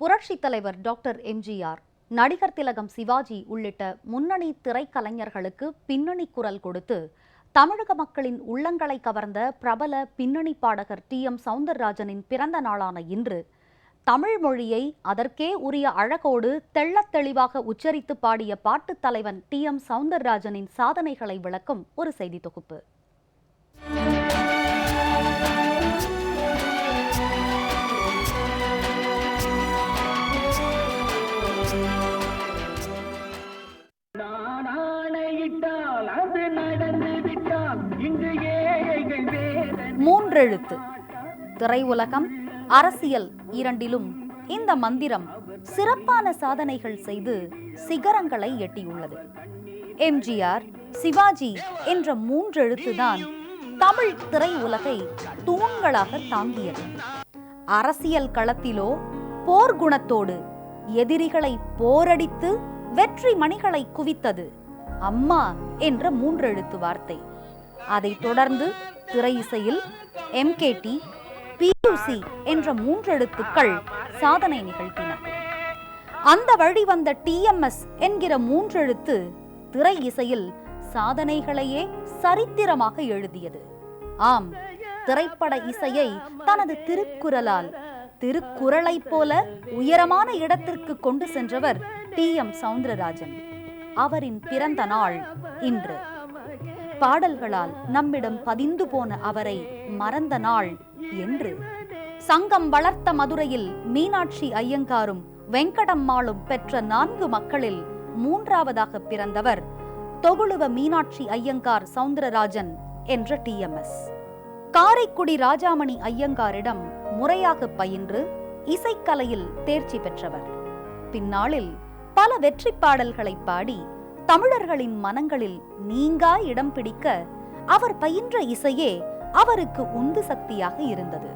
புரட்சித் தலைவர் டாக்டர் எம்ஜிஆர் நடிகர் திலகம் சிவாஜி உள்ளிட்ட முன்னணி திரைக்கலைஞர்களுக்கு பின்னணி குரல் கொடுத்து தமிழக மக்களின் உள்ளங்களை கவர்ந்த பிரபல பின்னணி பாடகர் டி. எம். சவுந்தரராஜனின் பிறந்த நாளான இன்று தமிழ் மொழியை அதற்கே உரிய அழகோடு தெள்ளத் தெளிவாக உச்சரித்து பாடிய பாட்டுத் தலைவன் டி. எம். சவுந்தரராஜனின் சாதனைகளை விளக்கும் ஒரு செய்தி தொகுப்பு. மூன்றெழுத்து. திரையுலகம் அரசியல் இரண்டிலும் இந்த மந்திரம் சிறப்பான சாதனைகள் செய்து சிகரங்களை எட்டியுள்ளது. எம்ஜிஆர் சிவாஜி என்ற மூன்றெழுத்துதான் தமிழ் திரையுலகை தூண்களாக தாங்கியது. அரசியல் களத்திலோ போர்க்குணத்தோடு எதிரிகளை போரடித்து வெற்றி மணிகளை குவித்தது அம்மா என்ற மூன்றெழுத்து வார்த்தை. அதைத் தொடர்ந்து திரை இசையில் எம்கேடி பியூசி என்ற மூன்றெழுத்துக்கள் சாதனை நிகழ்த்தின. அந்த வழி வந்த டிஎம்எஸ் என்கிற மூன்றெழுத்து திரை இசையில் சாதனைகளையே சரித்திரமாக எழுதியது. ஆம் திரைப்பட இசையை தனது திருக்குறளால் திருக்குறளைப் போல உயரமான இடத்திற்கு கொண்டு சென்றவர் டி எம் சவுந்தரராஜன். அவரின் பிறந்த நாள் இன்று. பாடல்களால் நம்மிடம் பதிந்து போன அவரை மறந்த நாள் என்று. சங்கம் வளர்த்த மதுரையில் மீனாட்சி ஐயங்காரும் வெங்கடம்மாளும் பெற்ற நான்கு மக்களில் மூன்றாவதாக பிறந்தவர் தொகுளுவ மீனாட்சி ஐயங்கார் சவுந்தரராஜன் என்ற டிஎம்எஸ் காரைக்குடி ராஜாமணி ஐயங்காரிடம் முறையாக பயின்று இசைக்கலையில் தேர்ச்சி பெற்றவர். பின்னாளில் பல வெற்றி பாடல்களை பாடி தமிழர்களின் மனங்களில் நீங்கா இடம் பிடிக்க அவர் பயின்ற இசையே அவருக்கு உந்து சக்தியாக இருந்தது.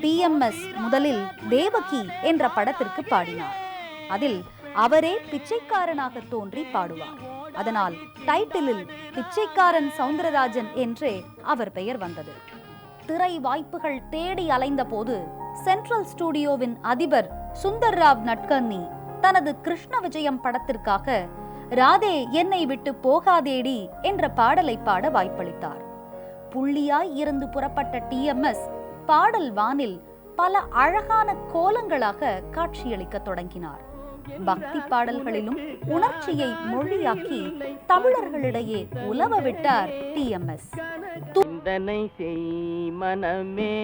டிஎம்எஸ் முதலில் தேவகி என்ற படத்திற்கு பாடினார். அதில் அவரே பிச்சைக்காரனாக தோன்றி பாடுவார். அதனால் டைட்டிலில் பிச்சைக்காரன் சவுந்தரராஜன் என்றே அவர் பெயர் வந்தது. திரை வாய்ப்புகள் தேடி அலைந்த போது சென்ட்ரல் ஸ்டுடியோவின் அதிபர் சுந்தர் ராவ் நட்கர்னி தனது கிருஷ்ண விஜயம் படத்திற்காக ராதே என்னை விட்டு போகாதேடி என்ற பாடலை பாட வாய்ப்பளித்தார். புள்ளியாய் இருந்து புறப்பட்ட டிஎம்எஸ் பாடல் வானில் பல அழகான கோலங்களாக காட்சியளிக்க தொடங்கினார். பக்தி பாடல்களிலும் உணர்ச்சியை மொழியாக்கி தமிழர்களிடையே உலவ விட்டார் டிஎம்எஸ் சிந்தனை செய் மனமே.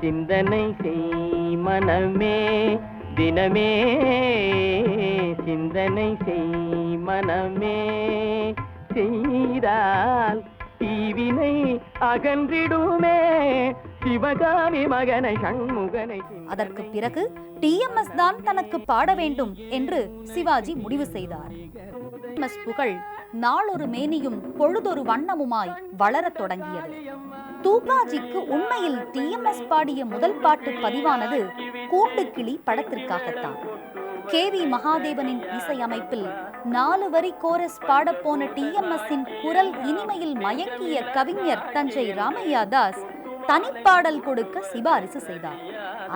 சிந்தனை செய் மனமே தினமே. சிந்தனை செய் மனமே. செய்தால் தீவினை அகன்றிடுமே. சிவகாமி மகனை சண்முகனை அதற்கு பிறகு டிஎம்எஸ் தான் தனக்கு பாட வேண்டும் என்று சிவாஜி முடிவு செய்தார். டிஎம்எஸ் புகழ் நாளொரு மேனியும் பொழுதொரு வண்ணமுமாய் வளரத் தொடங்கியது. தூபாஜிக்கு உண்மையில் டிஎம்எஸ் பாடிய முதல் பாட்டு பதிவானது கூண்டு கிளி படத்திற்காகத்தான். கே வி மகாதேவனின் இசையமைப்பில் நாலு வரி கோரஸ் பாடப்போன டிஎம்எஸ்ஸின் குரல் இனிமையில் மயங்கிய கவிஞர் தஞ்சை ராமையா தாஸ் தனிப்பாடல் கொடுக்க சிபாரிசு செய்தார்.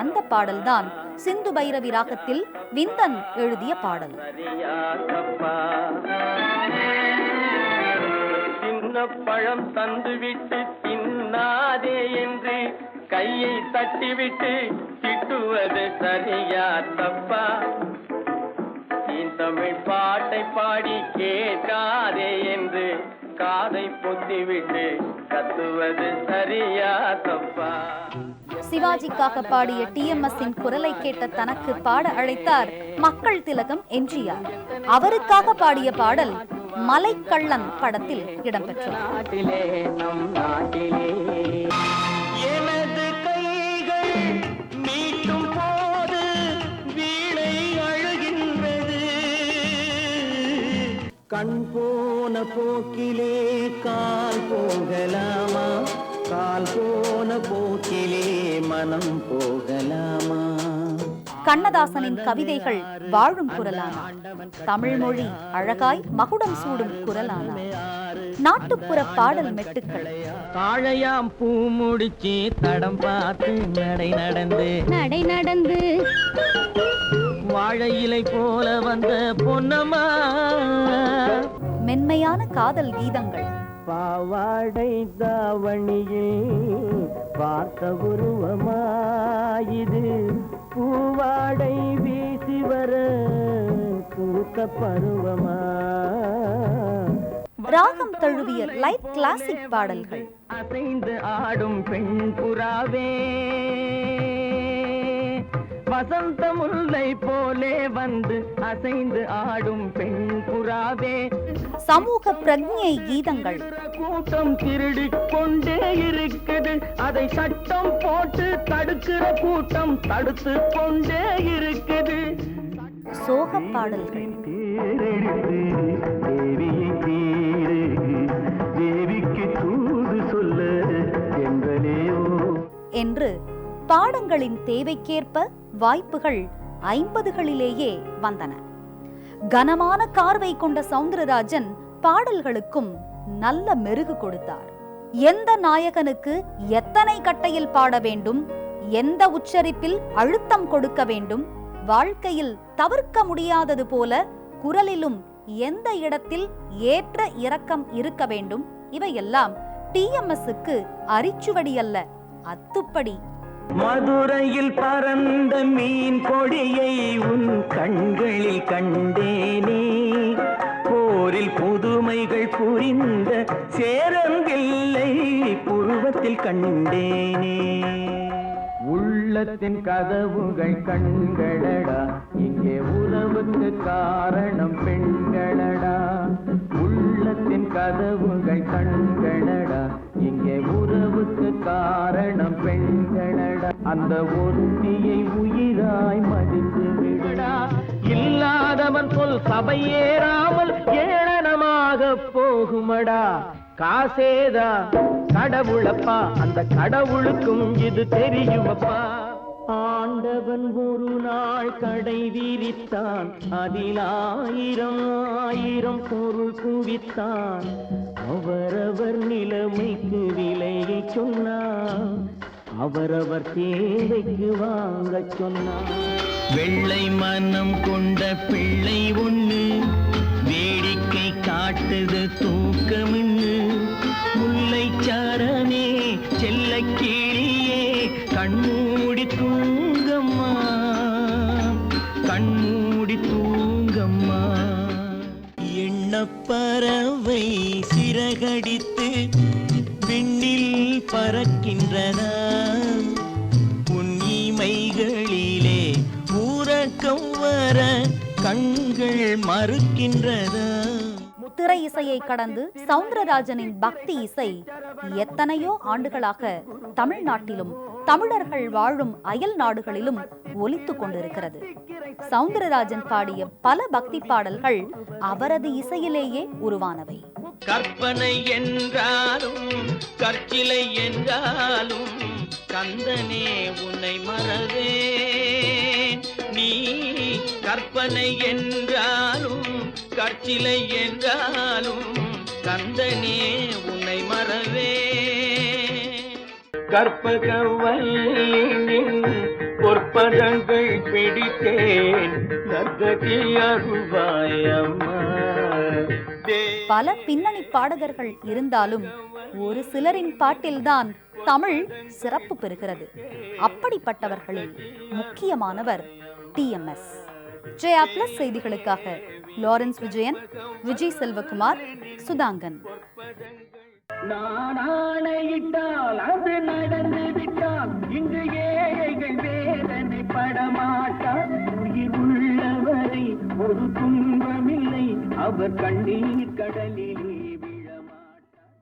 அந்த பாடல்தான் சிந்து பைரவி ராகத்தில் விந்தன் எழுதிய பாடல். சின்ன பழம் தந்துவிட்டு தின்னாதே என்று கையை தட்டிவிட்டு திட்டுவது சரியா தப்பா என் தமிழ் பாட்டை பாடி கேட்காதே என்று காதை பொத்திவிட்டு கத்துவது சரியா தப்பா? சிவாஜிக்காக பாடிய டிஎம்எஸ்ஸின் குரலை கேட்ட தனக்கு பாட அழைத்தார் மக்கள் திலகம் எம்ஜிஆர் அவருக்காக பாடிய பாடல் மலைக்கள்ளன் படத்தில் இடம்பெற்றது. கண் போன போக்கிலே கால் போகலாமா? கால் போன போக்கிலே மனம் போகலாமா? கண்ணதாசனின் கவிதைகள் வாழும் குரலான தமிழ் மொழி அழகாய் மகுடம் சூடும் குரலான நாட்டுப்புற பாடல் மெட்டுக்கள். தாழையாம் பூ முடிச்சு தடம் பார்த்து நடை நடந்து நடை இலை போல வந்த பொன்னம்மா. மென்மையான காதல் கீதங்கள். பாவாடை தாவணியில் பார்த்த உருவமாயிது. பூவாடை வீசி வர பூத்த பருவமா. ராகம் தழுவிய லைட் கிளாசிக் பாடல்கள். அசைந்து ஆடும் பெண் புறாவே. வசந்த முல்லை போலே வந்து அசைந்து ஆடும் பெண் புறாவே. சமூக பிரஜை கீதங்கள். கூட்டம் திருடி கொண்டே இருக்குது. அதை சட்டம் போட்டு தடுக்கிற கூட்டம் தடுத்து கொண்டே இருக்குது. சோக பாடல்கள். என்று பாடங்களின் தேவைக்கேற்ப வாய்ப்புகள் ஐம்பதுகளிலேயே வந்தன. கனமான கார்வை கொண்ட சவுந்தரராஜன் பாடல்களுக்கும் நல்ல மெருகு கொடுத்தார். எந்த நாயகனுக்கு எத்தனை கட்டையில் பாட வேண்டும் எந்த உச்சரிப்பில் அழுத்தம் கொடுக்க வேண்டும் வாழ்க்கையில் தவிர்க்க முடியாதது போல குரலிலும் எந்த இடத்தில் ஏற்ற இறக்கம் இருக்க வேண்டும் இவையெல்லாம் டிஎம்எஸ்க்கு அரிச்சுவடி அல்ல அத்துப்படி மதுரையில் பறந்த மீன் கொடியை உன் கண்களில் கண்டேனே. போரில் புதுமைகள் புரிந்த சேரங்கில்லை புருவத்தில் கண்டேனே. உள்ளத்தின் கதவுகள் கண்களடா இங்கே உறவுக்கு காரணம் பெண்களடா. உள்ளத்தின் கதவுகள் கண்களடா இங்கே உறவுக்கு காரணம் பெண்களடா அந்த ஒருத்தியை உயிராய் மதித்து விடடா. இல்லாதவன் சொல் சபையேறாமல் ஏளனமாக போகுமடா. காசேதா கடவுளப்பா அந்த கடவுளுக்கும் இது தெரியுமப்பா. ஆண்டவன் ஒரு நாள் கடை விரித்தான். அதில் ஆயிரம் ஆயிரம் பொருள் குவித்தான். அவரவர் நிலைமைக்கு விலையை சொன்னான். அவரவர் தேவைக்கு வாங்க சொன்னான். வெள்ளை மனம் கொண்ட பிள்ளை ஒண்ணு வேடிக்கை காட்டுது தூக்கமின்னு பிடித்து விண்ணில் பறக்கின்றன. உன் இமைகளிலே ஊரக்கம் வர கண்கள் மறுக்கின்றன. முத்திரை இசையை கடந்து சவுந்தரராஜனின் பக்தி இசை எத்தனையோ ஆண்டுகளாக தமிழ்நாட்டிலும் தமிழர்கள் வாழும் அயல் நாடுகளிலும் ஒலித்துக் கொண்டிருக்கிறது. சவுந்தரராஜன் பாடிய பல பக்தி பாடல்கள் அவரது இசையிலேயே உருவானவை. கற்பனை என்றாலும் கற்சிலை என்றாலும் கந்தனே உன்னை மறவே நீ கற்பனை என்றாலும் கற்சிலை என்றாலும் கந்தனே உன்னை மறவே கற்பகவல்லின் பொற்பதங்கள் பிடித்தேன். நர்கதி அருவாயம்மா பல பின்னணி பாடகர்கள் இருந்தாலும் ஒரு சிலரின் பாட்டில்தான் தமிழ் சிறப்பு பெறுகிறது. அப்படிப்பட்டவர்களில் முக்கியமானவர் டிஎம்எஸ் ஜெயா பிளஸ் செய்திகளுக்காக லாரன்ஸ் விஜயன் விஜய் செல்வகுமார் சுதாங்கன். நான் ஆணையிட்டால் அது நடந்து விட்டால் இங்கு ஏழைகள் வேதனை படமாட்டார். உயிர் உள்ளவரை ஒரு துன்பமில்லை. அவர் கண்ணீர் கடலிலே